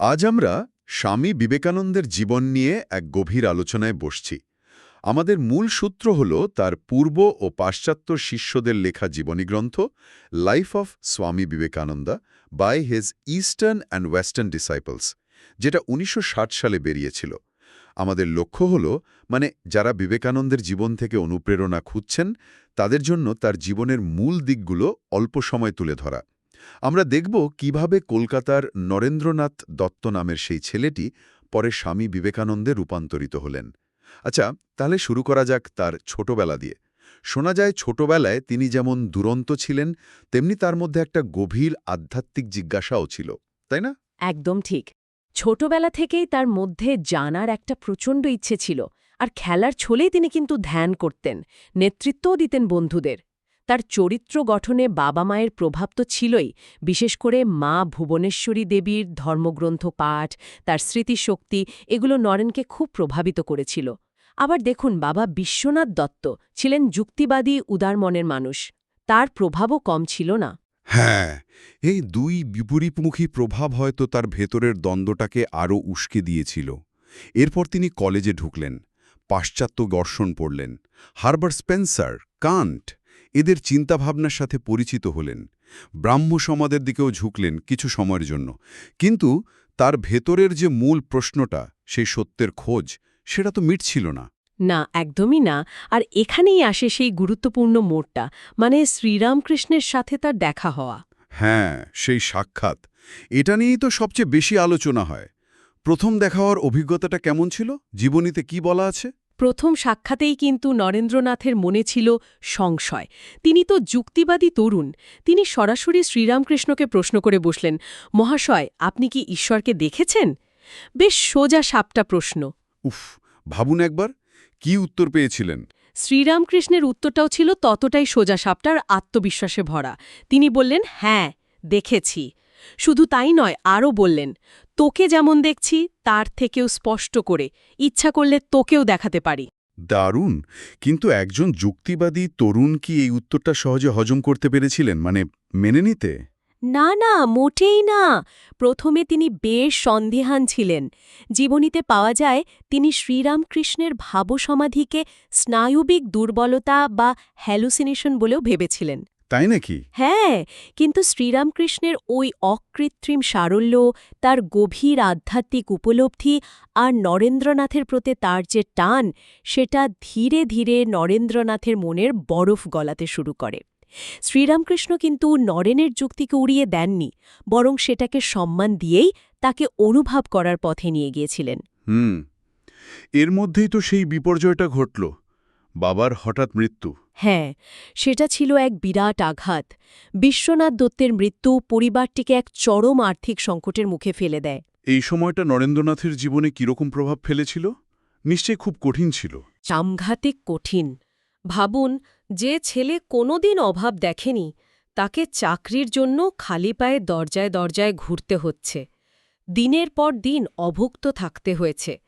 আজ আমরা স্বামী বিবেকানন্দের জীবন নিয়ে এক গভীর আলোচনায় বসছি। আমাদের মূল সূত্র হল তার পূর্ব ও পাশ্চাত্য শিষ্যদের লেখা জীবনী গ্রন্থ life of Swami Vivekananda by his eastern and western disciples যেটা উনিশশো ষাট সালে বেরিয়েছিল। আমাদের লক্ষ্য হল মানে যারা বিবেকানন্দের জীবন থেকে অনুপ্রেরণা খুঁজছেন, তাদের জন্য তার জীবনের মূল দিকগুলো অল্প সময় তুলে ধরা। আমরা দেখব কীভাবে কলকাতার নরেন্দ্রনাথ দত্ত নামের সেই ছেলেটি পরে স্বামী বিবেকানন্দে রূপান্তরিত হলেন। আচ্ছা তাহলে শুরু করা যাক তার ছোটবেলা দিয়ে। শোনা যায় ছোটবেলায় তিনি যেমন দুরন্ত ছিলেন, তেমনি তার মধ্যে একটা গভীর আধ্যাত্মিক জিজ্ঞাসাও ছিল, তাই না? একদম ঠিক। ছোটবেলা থেকেই তার মধ্যে জানার একটা প্রচণ্ড ইচ্ছে ছিল, আর খেলার ছলেই তিনি কিন্তু ধ্যান করতেন, নেতৃত্বও দিতেন বন্ধুদের। তার চরিত্র গঠনে বাবা মায়ের প্রভাব তো ছিলই, বিশেষ করে মা ভুবনেশ্বরী দেবীর ধর্মগ্রন্থ পাঠ, তার স্মৃতিশক্তি, এগুলো নরেনকে খুব প্রভাবিত করেছিল। আবার দেখুন, বাবা বিশ্বনাথ দত্ত ছিলেন যুক্তিবাদী উদারমনের মানুষ। তার প্রভাবও কম ছিল না। হ্যাঁ এই দুই বিপরীতমুখী প্রভাব হয়তো তার ভেতরের দ্বন্দ্বটাকে আরও উস্কে দিয়েছিল। এরপর তিনি কলেজে ঢুকলেন, পাশ্চাত্য দর্শন পড়লেন, হারবার স্পেন্সার, কান্ট এদের চিন্তাভাবনার সাথে পরিচিত হলেন। ব্রাহ্ম সমাজের দিকেও ঝুঁকলেন কিছু সময়ের জন্য। কিন্তু তার ভেতরের যে মূল প্রশ্নটা সেই সত্যের খোঁজ সেটা তো মিটছিল না। না একদমই না। আর এখানেই আসে সেই গুরুত্বপূর্ণ মোড়টা মানে শ্রীরামকৃষ্ণের সাথে তার দেখা হওয়া। হ্যাঁ সেই সাক্ষাৎ। এটা নিয়েই তো সবচেয়ে বেশি আলোচনা হয়। প্রথম দেখা হওয়ার অভিজ্ঞতাটা কেমন ছিল? জীবনীতে কি বলা আছে? প্রথম সাক্ষাতেই কিন্তু নরেন্দ্রনাথের মনে ছিল সংশয়। তিনি তো যুক্তিবাদী তরুণ। তিনি সরাসরি শ্রীরামকৃষ্ণকে প্রশ্ন করে বসলেন মহাশয় আপনি কি ঈশ্বরকে দেখেছেন? বেশ সোজা সাপটা প্রশ্ন। উফ ভাবুন একবার কি উত্তর পেয়েছিলেন? শ্রীরামকৃষ্ণের উত্তরটাও ছিল ততটাই সোজা সাপটার আত্মবিশ্বাসে ভরা। তিনি বললেন হ্যাঁ দেখেছি। শুধু তাই নয় আরও বললেন তোকে যেমন দেখছি তার থেকেও স্পষ্ট করে ইচ্ছা করলে তোকেও দেখাতে পারি। দারুণ! কিন্তু একজন যুক্তিবাদী তরুণ কি এই উত্তরটা সহজে হজম করতে পেরেছিলেন? মানে মেনে নিতে? না না মোটেই না। প্রথমে তিনি বেশ সন্দেহান ছিলেন। জীবনীতে পাওয়া যায় তিনি শ্রীরামকৃষ্ণের ভাবসমাধিকে স্নায়ুবিক দুর্বলতা বা হ্যালুসিনেশন বলেও ভেবেছিলেন। তাই নাকি? হ্যাঁ কিন্তু শ্রীরামকৃষ্ণের ওই অকৃত্রিম সারল্য তার গভীর আধ্যাত্মিক উপলব্ধি আর নরেন্দ্রনাথের প্রতি তার যে টান সেটা ধীরে ধীরে নরেন্দ্রনাথের মনের বরফ গলাতে শুরু করে। শ্রীরামকৃষ্ণ কিন্তু নরেনের যুক্তিকে উড়িয়ে দেননি বরং সেটাকে সম্মান দিয়েই তাকে অনুভব করার পথে নিয়ে গিয়েছিলেন। হুম এর মধ্যেই তো সেই বিপর্যয়টা ঘটল। বাবার হঠাৎ মৃত্যু। হ্যাঁ সেটা ছিল এক বিরাট আঘাত। বিশ্বনাথ দত্তের মৃত্যু পরিবারটিকে এক চরম আর্থিক সংকটের মুখে ফেলে দেয়। এই সময়টা নরেন্দ্রনাথের জীবনে কীরকম প্রভাব ফেলেছিল? নিশ্চয়ই খুব কঠিন ছিল। চামঘাতিক কঠিন। ভাবুন যে ছেলে কোনোদিন অভাব দেখেনি তাকে চাকরির জন্য খালি পায়ে দরজায় দরজায় ঘুরতে হচ্ছে। দিনের পর দিন অভুক্ত থাকতে হয়েছে।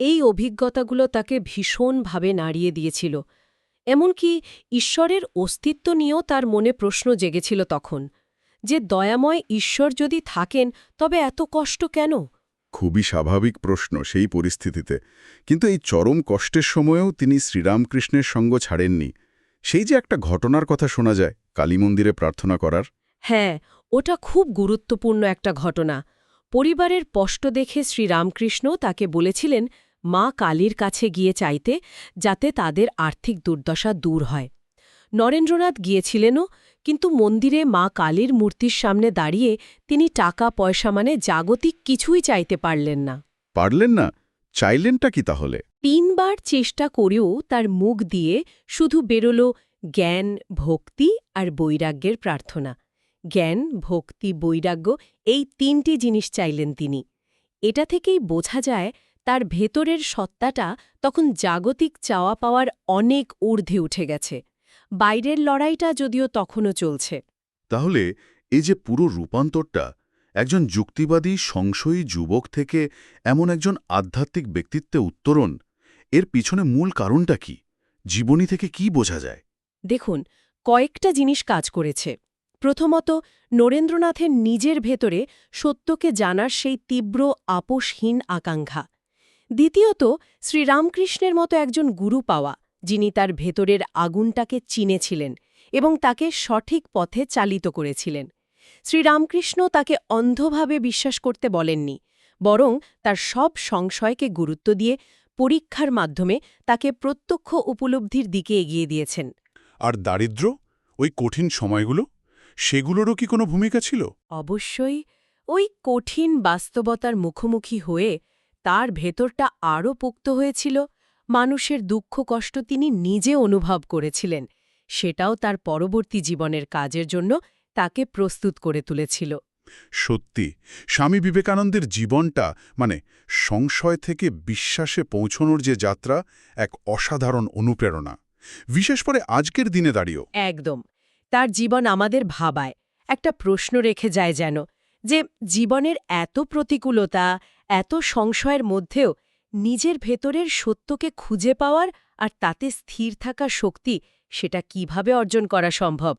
এই অভিজ্ঞতাগুলো তাকে ভীষণভাবে নাড়িয়ে দিয়েছিল এমনকি ঈশ্বরের অস্তিত্ব নিয়েও তার মনে প্রশ্ন জেগেছিল তখন যে দয়াময় ঈশ্বর যদি থাকেন তবে এত কষ্ট কেন? খুবই স্বাভাবিক প্রশ্ন সেই পরিস্থিতিতে কিন্তু এই চরম কষ্টের সময়েও তিনি শ্রীরামকৃষ্ণের সঙ্গ ছাড়েননি। সেই যে একটা ঘটনার কথা শোনা যায় কালী মন্দিরে প্রার্থনা করার। হ্যাঁ ওটা খুব গুরুত্বপূর্ণ একটা ঘটনা। পরিবারের স্পষ্ট দেখে শ্রীরামকৃষ্ণ তাকে বলেছিলেন মা কালীর কাছে গিয়ে চাইতে যাতে তাদের আর্থিক দুর্দশা দূর হয়। নরেন্দ্রনাথ গিয়েছিলেনও কিন্তু মন্দিরে মা কালীর মূর্তির সামনে দাঁড়িয়ে তিনি টাকা পয়সা মানে জাগতিক কিছুই চাইতে পারলেন না। পারলেন না? চাইলেনটা কি তাহলে? তিনবার চেষ্টা করেও তার মুখ দিয়ে শুধু বেরোল জ্ঞান ভক্তি আর বৈরাগ্যের প্রার্থনা। জ্ঞান ভক্তি বৈরাগ্য এই তিনটি জিনিস চাইলেন তিনি। এটা থেকেই বোঝা যায় তার ভেতরের সত্তাটা তখন জাগতিক চাওয়া পাওয়ার অনেক ঊর্ধ্বে উঠে গেছে। বাইরের লড়াইটা যদিও তখনও চলছে। তাহলে এই যে পুরো রূপান্তরটা একজন যুক্তিবাদী সংশয়ী যুবক থেকে এমন একজন আধ্যাত্মিক ব্যক্তিত্বে উত্তরণ এর পিছনে মূল কারণটা কি? জীবনী থেকে কি বোঝা যায়? দেখুন কয়েকটা জিনিস কাজ করেছে। প্রথমত নরেন্দ্রনাথের নিজের ভেতরে সত্যকে জানার সেই তীব্র আপোষহীন আকাঙ্ক্ষা। দ্বিতীয়ত শ্রীরামকৃষ্ণের মতো একজন গুরু পাওয়া যিনি তার ভেতরের আগুনটাকে চিনেছিলেন এবং তাকে সঠিক পথে চালিত করেছিলেন। শ্রীরামকৃষ্ণ তাকে অন্ধভাবে বিশ্বাস করতে বলেননি বরং তার সব সংশয়কে গুরুত্ব দিয়ে পরীক্ষার মাধ্যমে তাকে প্রত্যক্ষ উপলব্ধির দিকে এগিয়ে দিয়েছেন। আর দারিদ্র্য? ওই কঠিন সময়গুলো? সেগুলোরও কি কোনো ভূমিকা ছিল? অবশ্যই ওই কঠিন বাস্তবতার মুখোমুখি হয়ে তার ভেতরটা আরও পোক্ত হয়েছিল মানুষের দুঃখ কষ্ট তিনি নিজে অনুভব করেছিলেন। সেটাও তার পরবর্তী জীবনের কাজের জন্য তাকে প্রস্তুত করে তুলেছিল। সত্যি স্বামী বিবেকানন্দের জীবনটা মানে সংশয় থেকে বিশ্বাসে পৌঁছনোর যে যাত্রা এক অসাধারণ অনুপ্রেরণা। বিশেষ করে আজকের দিনে দাঁড়িয়েও। একদম। তার জীবন আমাদের ভাবায়। একটা প্রশ্ন রেখে যায় যেন যে জীবনের এত প্রতিকূলতা এত সংশয়ের মধ্যেও নিজের ভেতরের সত্যকে খুঁজে পাওয়ার আর তাতে স্থির থাকা শক্তি সেটা কীভাবে অর্জন করা সম্ভব?